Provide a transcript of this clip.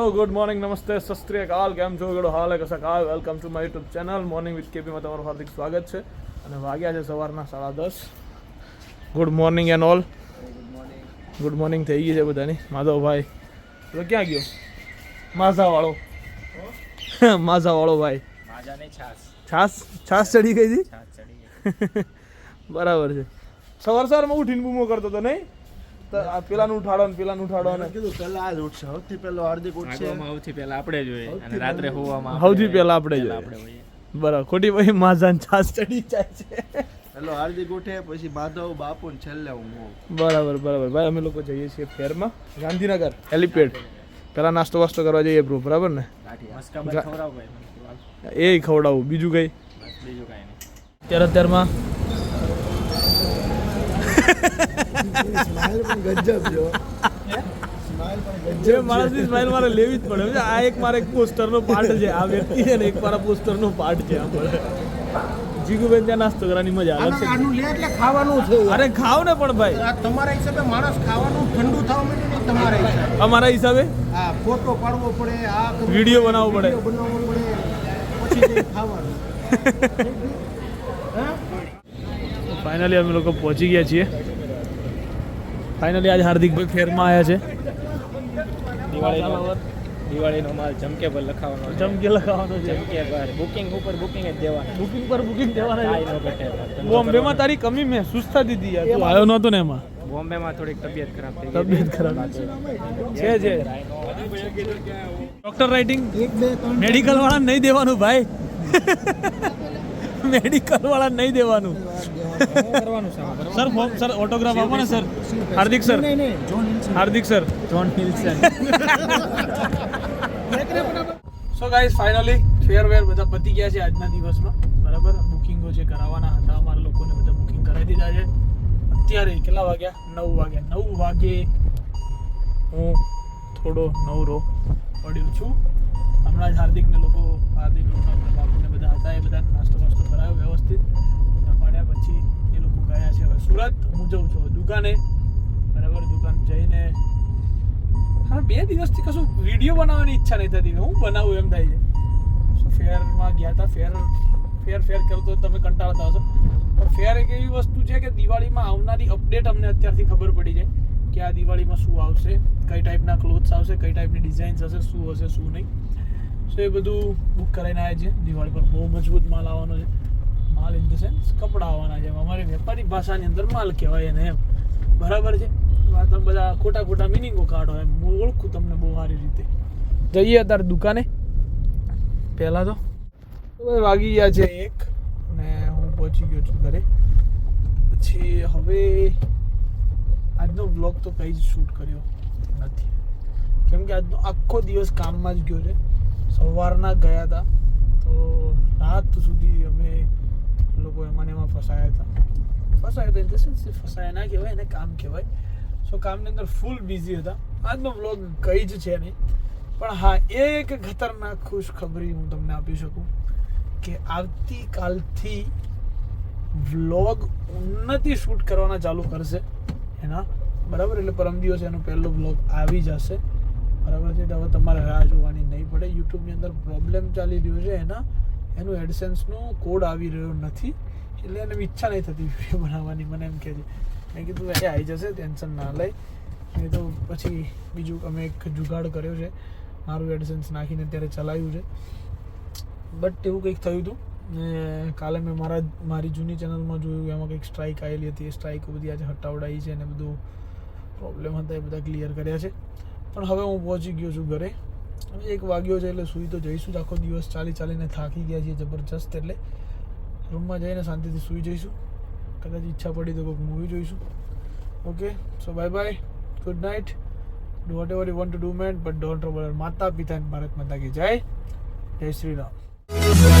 Hello good morning નમસ્તે સસ્ત્રી કાલ કેમ છો ગડો હાલ કસા કાલ welcome to my YouTube channel morning with કેપીમાં તમારું હાર્દિક સ્વાગત છે અને વાગ્યા છે સવારના સાડા દસ good morning and all good morning થઈ ગઈ છે બધાની માધવભાઈ તો ક્યાં ગયો માઝાવાળો માઝાવાળો ભાઈ છાસ છાસ ચડી ગઈ હતી છાસ ચડી બરાબર છે સવાર સવારમાં ઉઠીને બૂમો કરતો હતો નહીં પેલાનું ઉઠાડો ને પેલાનું ઉઠાડો ને કીધું પહેલા આ જ ઉઠશે. સૌથી પહેલો હાર્દિક ઉઠશે. સૌથી પહેલા આપણે જોઈએ અને રાત્રે હોવામાં સૌથી પહેલા આપણે જોઈએ. બરાબર ખોટી પછી માઝાન છાસ ચડી જાય છે. પેલો હાર્દિક ઉઠે પછી માધવ બાપુ ને છેલ્લે હું બરાબર બરાબર. ભાઈ અમે લોકો જઈએ છીએ ફેરમાં. ગાંધીનગર હેલિપેડ પેલા નાસ્તો વાસ્તો કરવા જઈએ બ્રો બરાબર ને. એ ખવડાવું બીજું કઈ? બીજું કઈ નહીં. અત્યારે અત્યારમાં સ્માઈલ પણ ગજબ જો જે માણસની સ્માઈલ મારે લેવી જ પડે. આ એક મારા એક પોસ્ટરનો પાર્ટ છે. આ વ્યક્તિ છે ને એક મારા પોસ્ટરનો પાર્ટ છે આ જીગુબેન ત્યાં નાસ્તો કરવાની મજા આવે છે. આનું લે એટલે ખાવાનું છે. અરે ખાવ ને પણ ભાઈ. તમારા હિસાબે માણસ ખાવાનું ઠંડુ થવા માટે નહીં તમારા હિસાબે. અમારા હિસાબે? આ ફોટો પાડવો પડે આ વિડિયો વીડિયો બનાવવો પડે. બનાવવો પડે પછી ખાવાનું. ફાઇનલી અમે લોકો પહોંચી ગયા છીએ. ફાઇનલી આજે હાર્દિકભાઈ ફેરમાં આવ્યા છે. દિવાળીનો દિવાળીનો માલ જમકે પર લખાવાનો. ચમકે લખાવાનો છે. જમકે પર. બુકિંગ ઉપર બુકિંગ જ દેવાનું. બુકિંગ પર બુકિંગ દેવાના છે. બોમ્બેમાં તારી કમી મેં સુસ્તા દીધી યાર. તું આવ્યો નહોતો ને એમાં. બોમ્બેમાં થોડીક તબિયત ખરાબ થઈ ગઈ. તબિયત ખરાબ. છે છે ડોક્ટર રાઇટિંગ એક બે ત્રણ. મેડિકલ વાળા નહીં દેવાનું ભાઈ. મેડિકલ વાળા નહીં દેવાનું? સર ફોર્મ સર ઓટોગ્રાફ આપો ને sir. Hardik sir. Hardik sir. John Hilson. So guys finally ફેરવેર બધા પતી ગયા છે આજના દિવસમાં. બરાબર? બુકિંગો જે કરાવવાના હતા અમારા લોકોને બધા બુકિંગ કરાવી દીધા છે. અત્યારે કેટલા વાગ્યા? નવ વાગ્યા. નવ વાગે હું થોડો નવરો પડ્યો છું. હમણાં જ હાર્દિકને લોકો હાર્દિક લોકો જઉં છું. દુકાને, બરાબર, દુકાન જઈને હા, બે દિવસથી કશું વીડિયો બનાવવાની ઈચ્છા નહીં થતી. હું બનાવું એમ થાય છે. ફેરમાં ગયા હતા, ફેર ફેર ફેર કરતો તમે કંટાળતા હશો. પણ ફેર એક એવી વસ્તુ છે કે દિવાળીમાં આવનારી અપડેટ અમને અત્યારથી ખબર પડી જાય કે આ દિવાળીમાં શું આવશે, કઈ ટાઈપના ક્લોથ્સ આવશે, કઈ ટાઈપની ડિઝાઇન્સ હશે, શું હશે, શું નહીં. સો એ બધું બુક કરાવીને આવ્યા છે દિવાળી પર બહુ મજબૂત માલ આવવાનો છે. માલ ઇન ધ સેન્સ કપડાં આવવાના જેમ અમારી વેપારી ભાષાની અંદર માલ કહેવાય એને એમ. બરાબર છે? તમે બધા ખોટા ખોટા મિનિંગો કાઢો એમ. હું ઓળખું તમને બહુ સારી રીતે. જઈએ અત્યારે દુકાને. પહેલાં તો. હવે વાગી ગયા છે એક અને હું પહોંચી ગયો છું ઘરે. પછી હવે આજનો બ્લોગ તો કંઈ જ શૂટ કર્યો નથી. કેમ કે આજનો આખો દિવસ કામમાં જ ગયો છે. સવારના ગયા હતા. તો રાત સુધી અમે લોકો એમાં એમાં ફસાયા હતા ફસાયા હતા ઇન ધ ફસાયા ના કહેવાય એને કામ કહેવાય સો કામની અંદર ફૂલ બિઝી હતા આજનો બ્લોગ કંઈ જ છે નહીં પણ હા એક ખતરનાક ખુશ ખબરી હું તમને આપી શકું કે આવતીકાલથી વ્લોગ ઉન્નતિ શૂટ કરવાના ચાલુ કરશે એના બરાબર એટલે પરમ દિવસે એનો પહેલો વ્લોગ આવી જશે। બરાબર છે? હવે તમારે રાહ જોવાની નહીં પડે. યુટ્યુબની અંદર પ્રોબ્લેમ ચાલી રહ્યો છે એના એનું એડસેન્સનો કોડ આવી રહ્યો નથી. એટલે એને ઈચ્છા નહીં થતી વીડિયો બનાવવાની, મને એમ કહે છે. મેં કીધું, એ આવી જશે ટેન્શન ના લઈ. એ તો પછી બીજું અમે એક જુગાડ કર્યો છે. મારું એડસેન્સ નાખીને અત્યારે ચલાવ્યું છે. બટ એવું કંઈક થયું હતું. ને કાલે મેં મારા, મારી જૂની ચેનલમાં જોયું, એમાં કંઈક સ્ટ્રાઇક આવેલી હતી. એ સ્ટ્રાઇકો બધી આજે હટાવડાવી છે અને બધું પ્રોબ્લેમ હતા, એ બધા ક્લિયર કર્યા છે. પણ હવે હું પહોંચી ગયો છું ઘરે. એક વાગ્યો છે એટલે સૂઈ તો જઈશું જ. આખો દિવસ ચાલી ચાલીને થાકી ગયા છીએ જબરજસ્ત એટલે રૂમમાં જઈને શાંતિથી સૂઈ જઈશું. કદાચ ઈચ્છા પડી તો કોઈક મૂવી જોઈશું. Okay so bye bye good night do what ever you want to do man but don't trouble માતા પિતા ભારત માતા કી જય. જય શ્રી રામ.